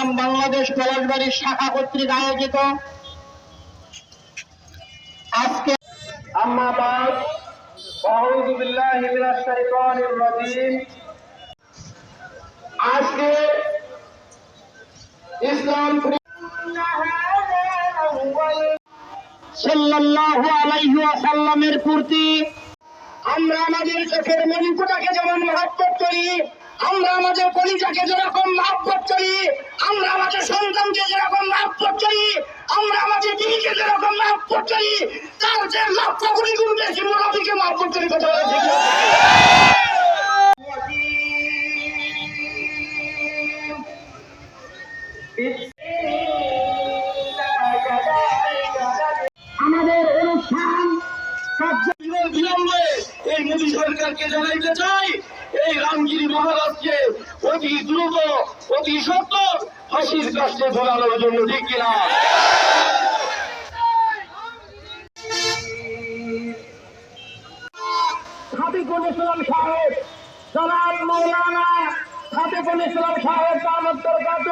গ্রাম বাংলাদেশ কলাসবাড়ির শাখা কর্তৃক আয়োজিত। আজকে আজকে ইসলাম সাল্লাল্লাহু আলাইহি ওয়াসাল্লামের প্রতি আমরা আমাদের চোখের মণিকুটাকে যেমন মহাব্বত করি, আমরা আমাদের কলিজাকে যেরকম মহাব্বত করি বেশি মোনাফিকে মহাব্বত করি কথা আমাদের অনুষ্ঠান বিলম্বে এই মোদী সরকারকে জানাইতে চাই এই রামগিরি মহারাজকে অতি দ্রুত অতি সত্তর ফাঁসির কাছে ঝোলানোর জন্য ঠিক কিনা? হাবিবুল ইসলাম সাহেব জনাব মৌলানা হাবিবুল ইসলাম সাহেব দামোদর গাজী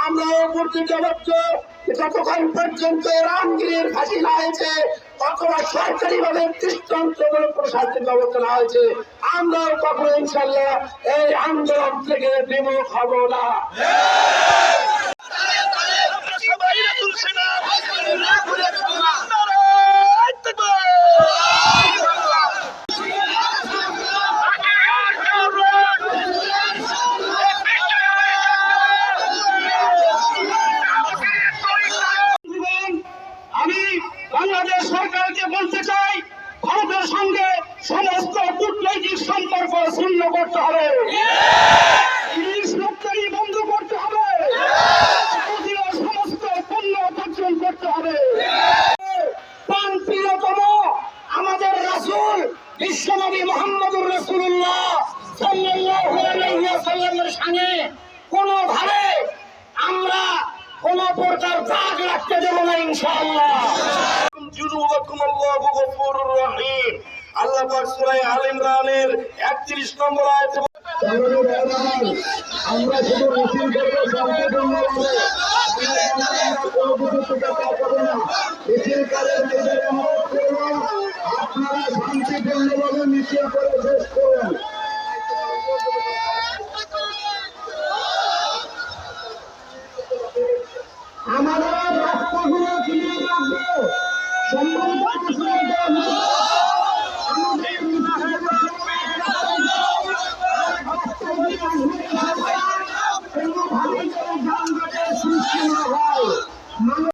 আমরা প্রতিজ্ঞাবদ্ধ যতক্ষণ পর্যন্ত রামগিরির ফাঁসি না হয়েছে, অথবা সরকারি ভাবে দৃষ্টান্তমূলক শাস্তির ব্যবস্থা না হয়েছে, আমরাও কখনো ইনশাল্লাহ এই আন্দোলন থেকে বিমুখ হব না। সরকারকে বলতে চাই, ভারতের সঙ্গে সমস্ত কূটনৈতিক সম্পর্ক শূন্য করতে হবে। ইলিশ রপ্তানি বন্ধ করতে হবে। সমস্ত পণ্য বর্জন করতে হবে। প্রাণ প্রিয়তম আমাদের রাসূল বিশ্বনবী মোহাম্মদুর রাসূলুল্লাহ সাল্লাল্লাহু আলাইহি ওয়াসাল্লামের সঙ্গে কোনোভাবে আমরা কোন প্রকার দাগ রাখতে দেব না, ইনশাআল্লাহ। রহিম আল্লাহ পাক সূরা আল ইমরানের 31 নম্বর আপনারা করে